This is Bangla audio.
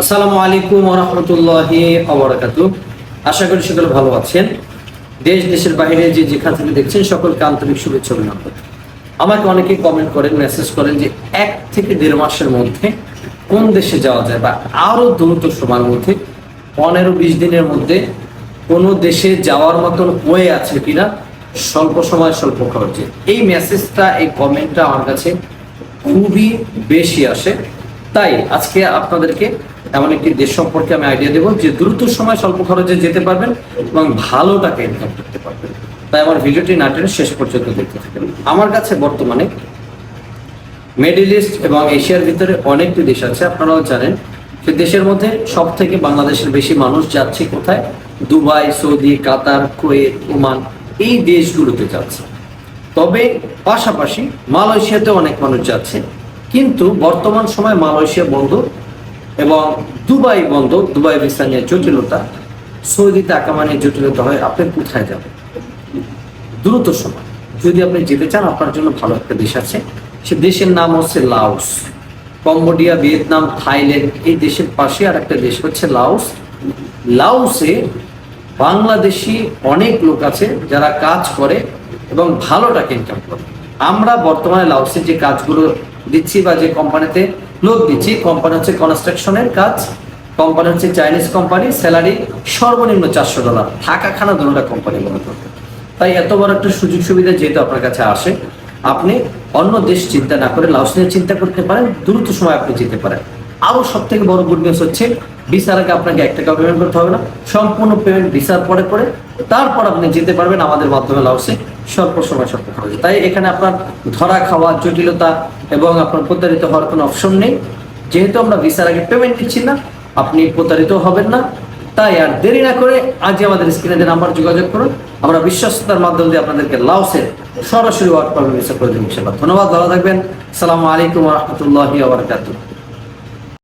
আসসালামু আলাইকুম রহমতুল্লাহি আবরাকাতু আশা করি সকলে ভালো আছেন। দেশ, দেশের বাইরে যে যেখান থেকে দেখছেন, সকলকে আন্তরিক শুভেচ্ছা অভিনন্দন। আমাকে অনেকে কমেন্ট করেন মেসেজ করেন যে এক থেকে দেড় মাসের মধ্যে কোন দেশে যাওয়া যায় বা আরও দ্রুত সময়ের মধ্যে, পনেরো, বিশ দিনের মধ্যে কোনো দেশে যাওয়ার মতন ওয়ে আছে কিনা, স্বল্প সময়, স্বল্প খরচে। এই মেসেজটা এই কমেন্টটা আমার কাছে খুবই বেশি আসে। তাই আজকে আপনাদেরকে এমন একটি দেশ সম্পর্কে আমি আইডিয়া দেবো যে দ্রুত সময় স্বল্প খরচে যেতে পারবেন এবং ভালো টাকা ইনকাম করতে পারবেন। তাই আমার ভিডিওটি না টেনে শেষ পর্যন্ত দেখতে থাকেন। আমার কাছে বর্তমানে মিডল ইস্ট এবং এশিয়ার ভিতরে অনেকটি দেশ আছে। আপনারাও জানেন সে দেশের মধ্যে সব থেকে বাংলাদেশের বেশি মানুষ যাচ্ছে কোথায়? Dubai, Saudi, Qatar, Kuwait, Oman, এই দেশগুলোতে যাচ্ছে। তবে পাশাপাশি মালয়েশিয়াতে অনেক মানুষ যাচ্ছে। কিন্তু বর্তমান সময় মালয়েশিয়া বন্ধ এবং দুবাই বন্ধ। দুবাই ভিসা নিয়ে জটিলতা। সৌদিতে আকামানের জটিলতা হয়। আপনি কোথায় যাবেন? দ্রুত সময়। যদি আপনি যেতে চান, আপনার জন্য ভালো একটা দেশ আছে। সে দেশের নাম হচ্ছে লাওস। কম্বোডিয়া, ভিয়েতনাম, থাইল্যান্ড, এই দেশের পাশে আর একটা দেশ হচ্ছে লাওস। লাওসে বাংলাদেশি অনেক লোক আছে যারা কাজ করে এবং ভালো টাকা ইনকাম করে। আমরা বর্তমানে লাওসের যে কাজগুলো দিচ্ছি বা যে কোম্পানিতে লোক দিচ্ছি, কোম্পানি হচ্ছে কনস্ট্রাকশনের কাজ, কোম্পানি হচ্ছে চাইনিজ কোম্পানি, স্যালারি সর্বনিম্ন চারশো ডলার থাকা খানা দুটা কোম্পানি মনে করতে। তাই এত বড় একটা সুযোগ সুবিধা যেহেতু আপনার কাছে আসে, আপনি অন্য দেশ চিন্তা না করে লাউসিনের নিয়ে চিন্তা করতে পারেন, দ্রুত সময় আপনি যেতে পারেন। আরও সব থেকে বড় গুড নিউজ হচ্ছে ভিসার আগে আপনাকে এক টাকা পেমেন্ট করতে হবে না। সম্পূর্ণ পেমেন্ট ভিসার পরে পরে, তারপর আপনি যেতে পারবেন আমাদের মাধ্যমে লাউসে, স্বল্প সময় স্বল্প খরচে। তাই এখানে আপনার ধরা খাওয়া, জটিলতা এবং আপনার প্রতারিত হওয়ার কোনো অপশন নেই। যেহেতু আমরা ভিসার আগে পেমেন্ট দিচ্ছি না, আপনি প্রতারিত হবেন না। তাই আর দেরি না করে আজই আমাদের স্ক্রিনে নাম্বার যোগাযোগ করুন। আমরা বিশ্বস্ততার মাধ্যম দিয়ে আপনাদেরকে লাউসের সরাসরি ওয়ার্ক পারমিট করে দিন ধন্যবাদ, ভালো থাকবেন। আসসালামু আলাইকুম রহমতুল্লাহি আবরকাতুহ